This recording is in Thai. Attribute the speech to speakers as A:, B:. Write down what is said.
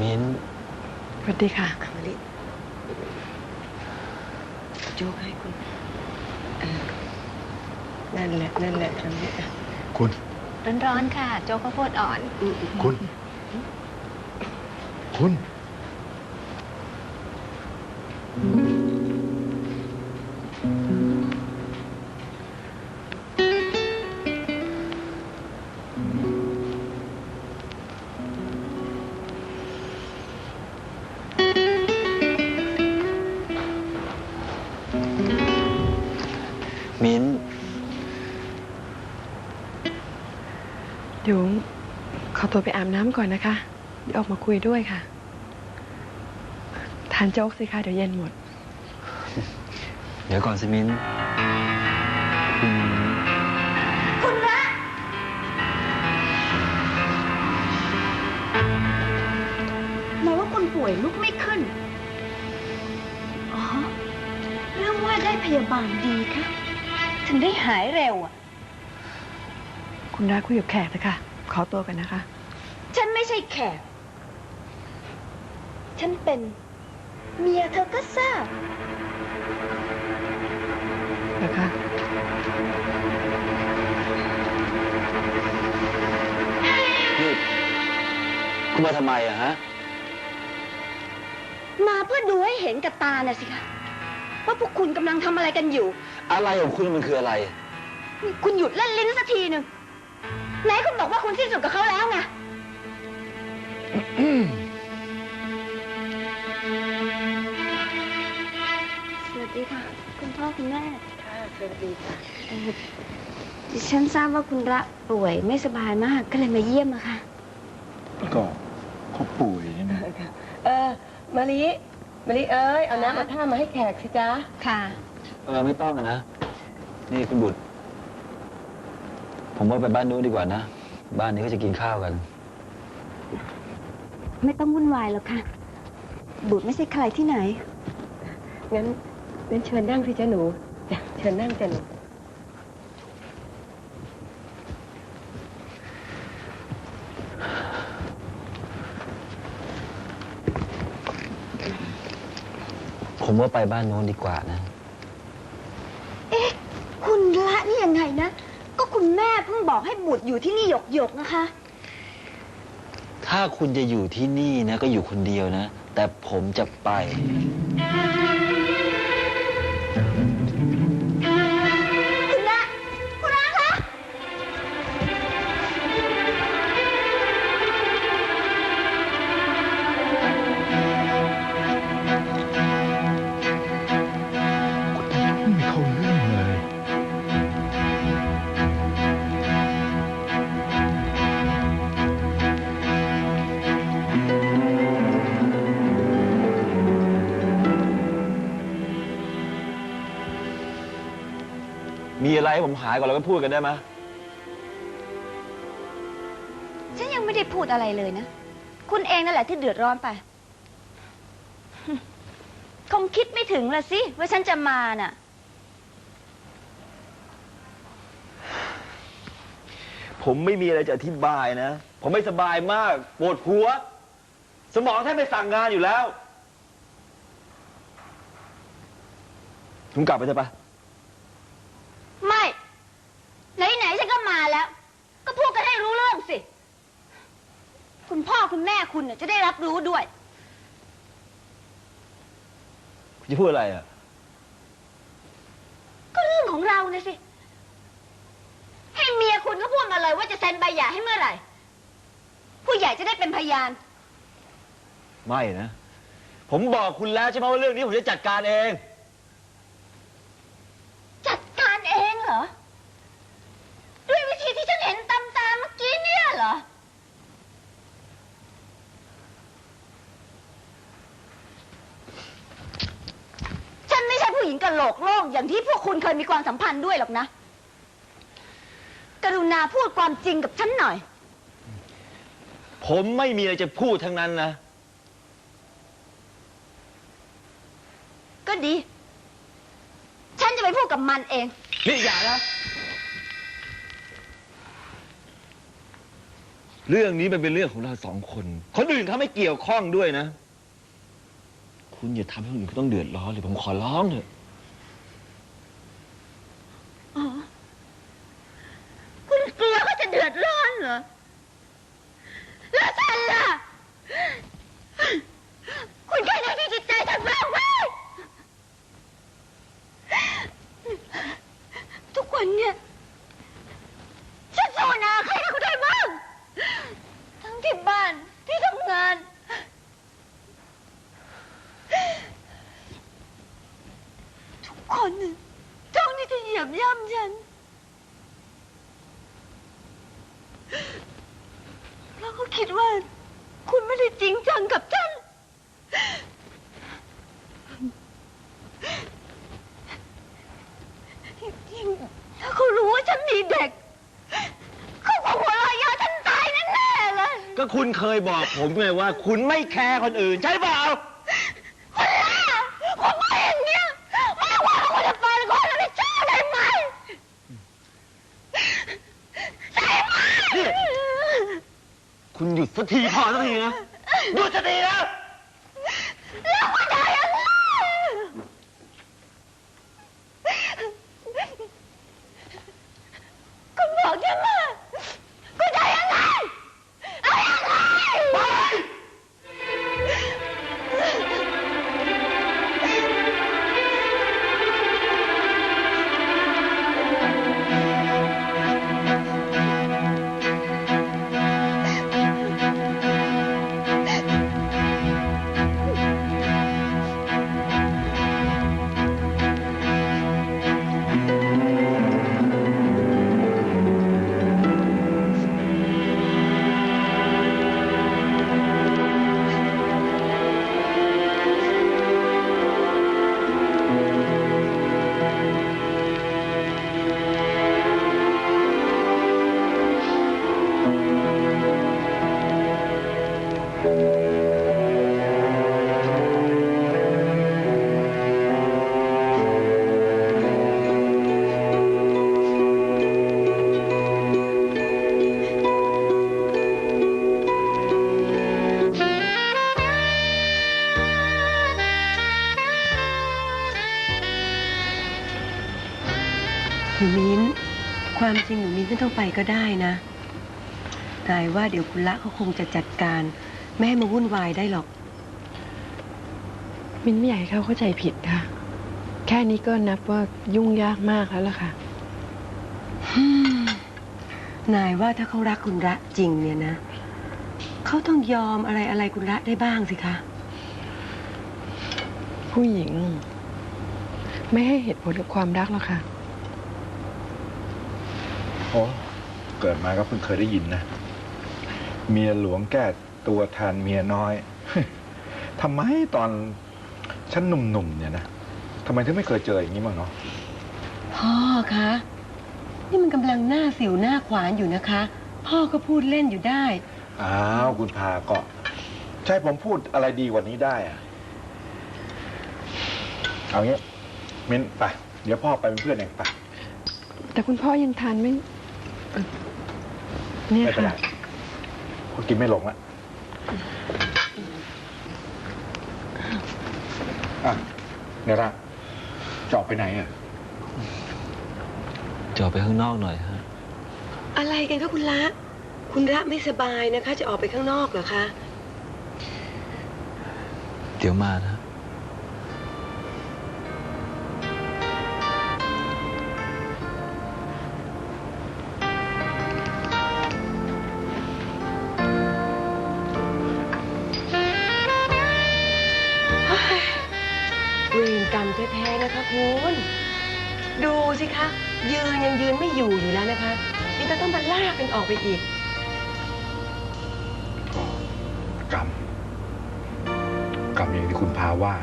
A: มิ้น
B: สวัสดีค่ะ
C: มะลิโจ๊กให้คุณเออนั่นแหละ นั่นแหละทำนี้อะ
D: คุณ
E: ร้อนๆค่ะ โจ๊กข้าวโพดอ่อน
C: อืมอืม
D: คุณ คุณ
B: ตัวไปอาบน้ำก่อนนะคะ เดี๋ยวออกมาคุยด้วยค่ะ ทานโจ๊กสิคะเดี๋ยวเย็นหมด
A: เดี๋ยวก่อนสิมิ้นคุณ
E: หมายว่าคนป่วยลุกไม่ขึ้น อ๋อ เรื่องว่าได้พยาบาลดีคะถึงได้หายเร็วอะ
B: คุณรักคุยกับแขกนะคะ ขอตัวกันนะคะ
E: ฉันไม่ใช่แขก ฉันเป็นเมียเธอก็ทราบ
B: นะคะ
A: นี่คุณมาทำไมอะฮะ
E: มาเพื่อดูให้เห็นกับตาน่ะสิคะว่าพวกคุณกำลังทำอะไรกันอยู่
A: อะไรของคุณมันคืออะไร
E: นี่คุณหยุดเล่นลิ้นสักทีหนึ่งไหนคุณบอกว่าคุณสิ้นสุดกับเขาแล้วไง สวัสดีค่ะ คุณพ่อคุณแม่
C: ค่ะ สวัสดีค่ะ
E: เอ่อดิฉันทราบว่าคุณระป่วยไม่สบายมากก็เลยมาเยี่ยมอะค่ะ
D: ก็เขาป่วยนี่นะ
C: ค่ะเออมะลิมะลิเอ้ย เอาน้ำเอาท่ามาให้แขกสิจ๊ะ
E: ค่ะ
A: เออ ไม่ต้องอะนะ นี่คุณบุตร ผมว่าไปบ้านนู้นดีกว่านะ บ้านนี้เขาจะกินข้าวกัน
E: ไม่ต้องวุ่นวายหรอกค่ะ บุตรไม่ใช่ใครที่ไหน
C: งั้นงั้นเชิญนั่งสิจ๊ะหนูจ้ะเชิญนั่งจ้ะหนู
A: ผมว่าไปบ้านนู้นดีกว่านะ
E: เอ๊ะ คุณละนี่ยังไงนะ ก็คุณแม่เพิ่งบอกให้บุตรอยู่ที่นี่หยกหยกๆนะคะ
A: ถ้าคุณจะอยู่ที่นี่นะ ก็อยู่คนเดียวนะ แต่ผมจะไป
D: มีอะ
A: ไรให้ผมหายก่อนแล้วก็พูดกันได้ไหม
E: ฉันยังไม่ได้พูดอะไรเลยนะ คุณเองนั่นแหละที่เดือดร้อนไป คงคิดไม่ถึงละสิ ว่าฉันจะมาน่ะ
A: ผมไม่มีอะไรจะอธิบายนะ ผมไม่สบายมาก ปวดหัว สมองแทบไม่สั่งงานอยู่แล้ว คุณกลับไปเถอะปะ
E: ไม่ ไหนๆฉันก็มาแล้ว ก็พูดกันให้รู้เรื่องสิ คุณพ่อคุณแม่คุณน่ะจะได้รับรู้ด้วย
A: คุณจะพูดอะไรอะ
E: ก็เรื่องของเรานะสิ ให้เมียคุณก็พูดมาเลยว่าจะเซ็นใบหย่าให้เมื่อไหร่ ผู้ใหญ่จะได้เป็นพยาน
A: ไม่นะ ผมบอกคุณแล้วใช่ไหมว่าเรื่องนี้ผมจะจัดการเอง
E: จัดการเองเหรอ ด้วยวิธีที่ฉันเห็นตามตาเมื่อกี้เนี่ยเหรอ ฉันไม่ใช่ผู้ หญิงกะโหลกโล่งอย่างที่พวกคุณเคยมีความสัมพันธ์ด้วยหรอกนะ กรุณาพูดความจริงกับฉันหน่อย
A: ผมไม่มีอะไรจะพูดทั้งนั้นนะ
E: ก็ดี ฉันจะไปพูดกับมันเอง
A: นี่อย่านะ เรื่องนี้มันเป็นเรื่องของเราสองคน คนอื่นเขาไม่เกี่ยวข้องด้วยนะ คุณอย่าทำให้คนอื่นเขาต้องเดือดร้อนเลยผมขอร้องเถอะ
E: อ๋อ คุณกลัวเขาจะเดือดร้อน เหรอ แล้วฉันล่ะ คุณแค่ไหนที่จิตใจฉันบ้างไหมทุกวันเนี่ย ฉันโซนาใครให้คุณได้บ้าง ทั้งที่บ้านที่ทำงาน ทุกคนน่ะจ้องที่จะเหยียบย่ำฉัน แล้วก็คิดว่า คุณไม่ได้จริงจังกับฉัน ยิ่งถ้าเขารู้ว่าฉันมีเด็ก เขาคงหัวเราะเยาะฉันตายแน่ๆเลย
A: ก็ คุณเคยบอกผมไงว่า คุณไม่แคร์คนอื่น ใช่เปล่า
E: คุณล่ะคุณมาอย่างเนี้ยไม่ว่าคุณจะฟันคนแล้วไม่ชอบได้ไหมใช่ไหม
A: คุณหยุดสักทีพอสักทีนะหยุดสักทีนะ
E: ไม่
C: ต้องไปก็ได้นะนายว่าเดี๋ยวคุณละเขาคงจะจัดการ ไม่ให้มาวุ่นวายได้หรอก
B: มินไม่อยากให้เขาเข้าใจผิดค่ะ แค่นี้ก็นับว่ายุ่งยากมากแล้วล่ะค่ะ
C: นายว่าถ้าเขารักคุณระจริงเนี่ยนะ เขาต้องยอมอะไรอะไรคุณระได้บ้างสิคะ
B: ผู้หญิง ไม่ให้เหตุผลกับความรักหรอกค่ะ
D: โอ้ เกิดมาก็เพิ่งเคยได้ยินนะ เมียหลวงแก้ตัวแทนเมียน้อยทำไมตอนฉันหนุ่มๆเนี่ยนะทำไมถึงไม่เคยเจออย่างนี้บ้างเนาะ
C: พ่อคะ นี่มันกำลังหน้าสิวหน้าขวานอยู่นะคะ พ่อก็พูดเล่นอยู่ได้
D: อ้าวคุณพาก็ใช่ผมพูดอะไรดีกว่านี้ได้อะเอางี้ มิ้นไป เดี๋ยวพ่อไปเป็นเพื่อนเองไป
B: แต่คุณพ่อยังทานไม่ เอ่อเนี่ย
D: ไม่เป็นไร
B: ค่ะ
D: คุณกินไม่ลงละอะเนี่ยละจะออกไปไหนอะ
A: จะออกไปข้างนอกหน่อยฮะ
C: อะไรกันคะคุณละ คุณระไม่สบายนะคะ จะออกไปข้างนอกเหรอคะ
A: เดี๋ยวมานะ
C: สิคะ ยืนยังยืนไม่อยู่อยู่แล้วนะคะนี่จะต้องมาลากกันออกไปอีก
D: กรรม กรรมอย่างที่คุณพาว่า